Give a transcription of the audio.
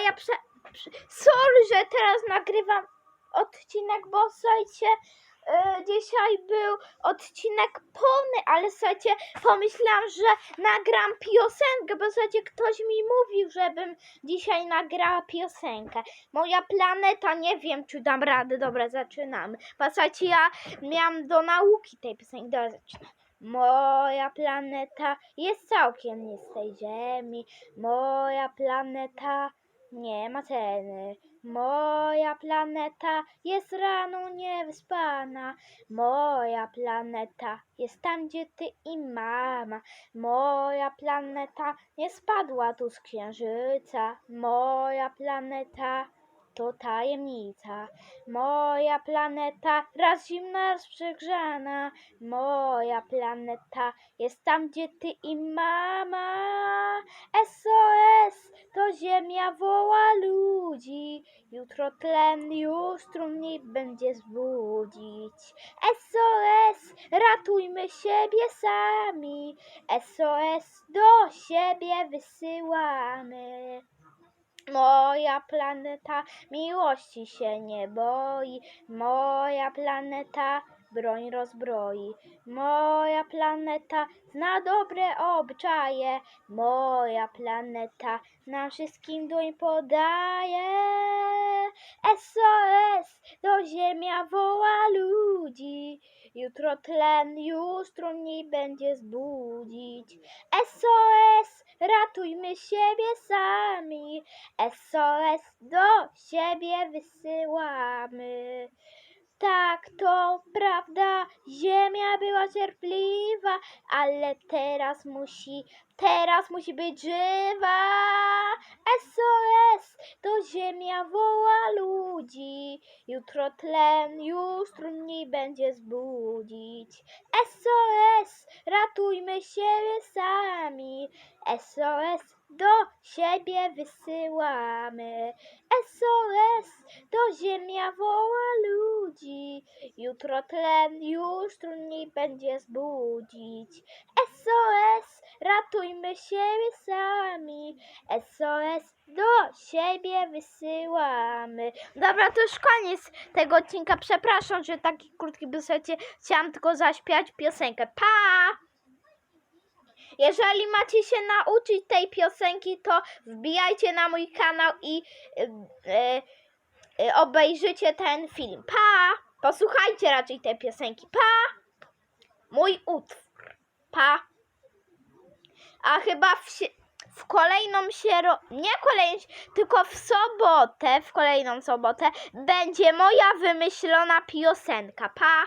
ja prze... Sorry, że teraz nagrywam odcinek, bo słuchajcie, y, dzisiaj był odcinek pełny, ale słuchajcie, pomyślałam, że nagram piosenkę, bo słuchajcie, ktoś mi mówił, żebym dzisiaj nagrała piosenkę. Moja planeta, nie wiem, czy dam radę. Dobra, zaczynamy. Słuchajcie, ja miałam do nauki tej piosenki. Dobra, zaczynam. Moja planeta jest całkiem nie z tej ziemi. Moja planeta nie ma ceny. Moja planeta jest rano niewyspana. Moja planeta jest tam, gdzie ty i mama. Moja planeta nie spadła tu z księżyca. Moja planeta to tajemnica. Moja planeta raz zimna, raz przegrzana. Moja planeta jest tam, gdzie ty i mama. SOS to ziemia ludzi. Jutro tlen już trudniej będzie zbudzić. SOS ratujmy siebie sami. SOS do siebie wysyłamy. Moja planeta miłości się nie boi. Moja planeta broń rozbroi. Moja planeta zna dobre obyczaje. Moja planeta nam wszystkim dłoń podaje. SOS do ziemia woła ludzi. Jutro tlen już trudniej będzie zbudzić. SOS ratujmy siebie sami. SOS do siebie wysyłamy. Tak, to prawda, ziemia była cierpliwa, ale teraz musi, teraz musi być żywa. SOS, to ziemia woła ludzi, jutro tlen już trudniej będzie zbudzić. SOS, ratujmy siebie sami, SOS do siebie wysyłamy. SOS, to ziemia woła ludzi. Jutro tlen już trudniej będzie zbudzić. SOS, ratujmy siebie sami. SOS do siebie wysyłamy. Dobra, to już koniec tego odcinka. Przepraszam, że taki krótki był. Słuchajcie, Chciałam tylko zaśpiewać piosenkę. Pa! Jeżeli macie się nauczyć tej piosenki, to wbijajcie na mój kanał i y, y, y, obejrzycie ten film. Pa! Posłuchajcie raczej tej piosenki. Pa! Mój utwór. Pa! A chyba w, w kolejną sierą... Nie kolejną, tylko w sobotę, w kolejną sobotę będzie moja wymyślona piosenka. Pa!